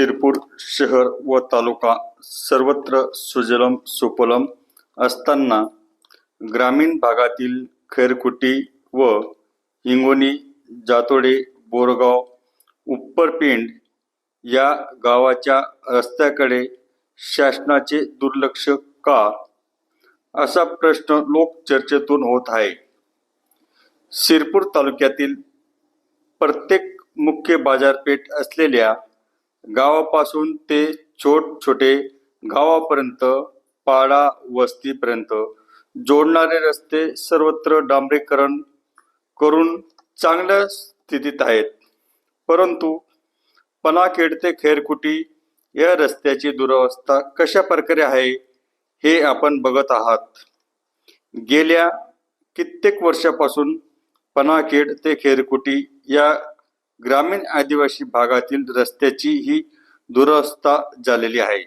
शिरपूर शहर व तालुका सर्वत्र सुजलम सुपलम असताना ग्रामीण भागातील खैरकुटी व हिंगोणी जातोडे बोरगाव उप्परपिंड या गावाच्या रस्त्याकडे शासनाचे दुर्लक्ष का? असा प्रश्न लोकचर्चेतून होत आहे. शिरपूर तालुक्यातील प्रत्येक मुख्य बाजारपेठ असलेल्या गावापासून ते छोट छोटे गावापर्यंत पाडा वस्तीपर्यंत जोडणारे रस्ते सर्वत्र डांबरीकरण करून चांगल्या स्थितीत आहेत. परंतु पनाखेड ते खेरकुटी या रस्त्याची दुरावस्था कशा प्रकारे आहे हे आपण बघत आहात. गेल्या कित्येक वर्षापासून पनाखेड ते खेरकुटी या ग्रामीण आदिवासी भागातील रस्त्याची ही दुरवस्था झालेली आहे.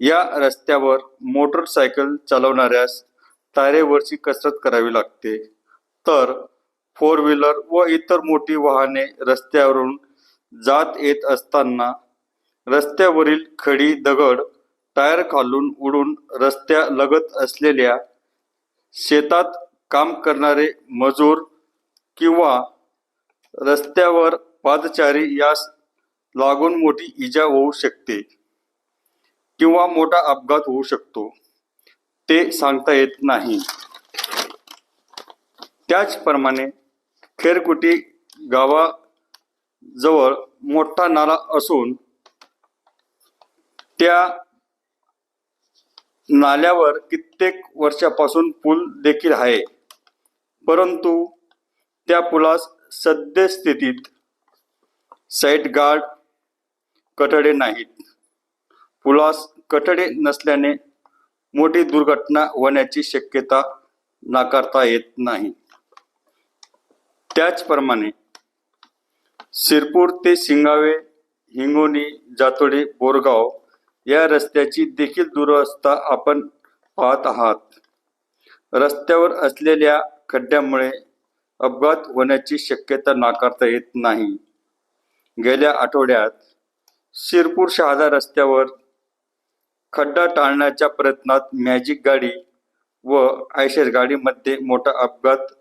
या रस्त्यावर मोटरसायकल चालवणाऱ्यास तारेवरची कसरत करावी लागते. तर फोर व्हीलर व इतर मोठी वाहने रस्त्यावरून जात येत असताना रस्त्यावरील खडी दगड टायर खालून उडून रस्त्या लगत असलेल्या शेतात काम करणारे मजूर किंवा रस्त्यावर पादचारी यास लागून मोठी इजा होऊ शकते किंवा मोठा अपघात होऊ शकतो. ते सांगता येत नाही. त्याचप्रमाणे खेरकुटी गावाजवळ मोठा नाला असून त्या नाल्यावर कित्येक वर्षापासून पूल देखील आहे. परंतु त्या पुलास सद्यस्थितीत साईड गार्ड कठडे नाहीत. पुलास कठडे नसल्याने मोठी दुर्घटना होण्याची शक्यता नाकारता येत नाही. त्याचप्रमाणे शिरपूर ते शिंगावे हिंगोणी जातोडे बोरगाव या रस्त्याची देखील दुरवस्था आपण पाहत आहात. रस्त्यावर असलेल्या खड्ड्यामुळे अपघात होण्याची शक्यता नाकारता येत नाही. गेल्या आठवड्यात शिरपूर शहादा रस्त्यावर खड्डा टाळण्याच्या प्रयत्नात मॅजिक गाडी व आयशर गाडीमध्ये मोठा अपघात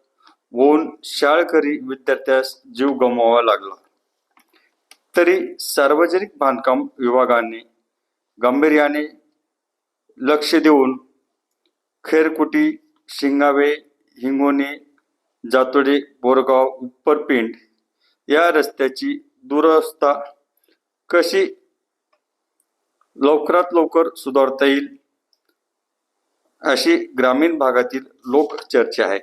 होऊन शाळकरी विद्यार्थ्यास जीव गमवावा लागला. तरी सार्वजनिक बांधकाम विभागाने गांभीर्याने लक्ष देऊन खेरकुटी शिंगावे हिंगोनी जातोडे बोरगाव उपरपिंड या रस्त्याची दुरवस्था कशी लवकरात लवकर सुधारता येईल अशी ग्रामीण भागातील लोकचर्चा आहे.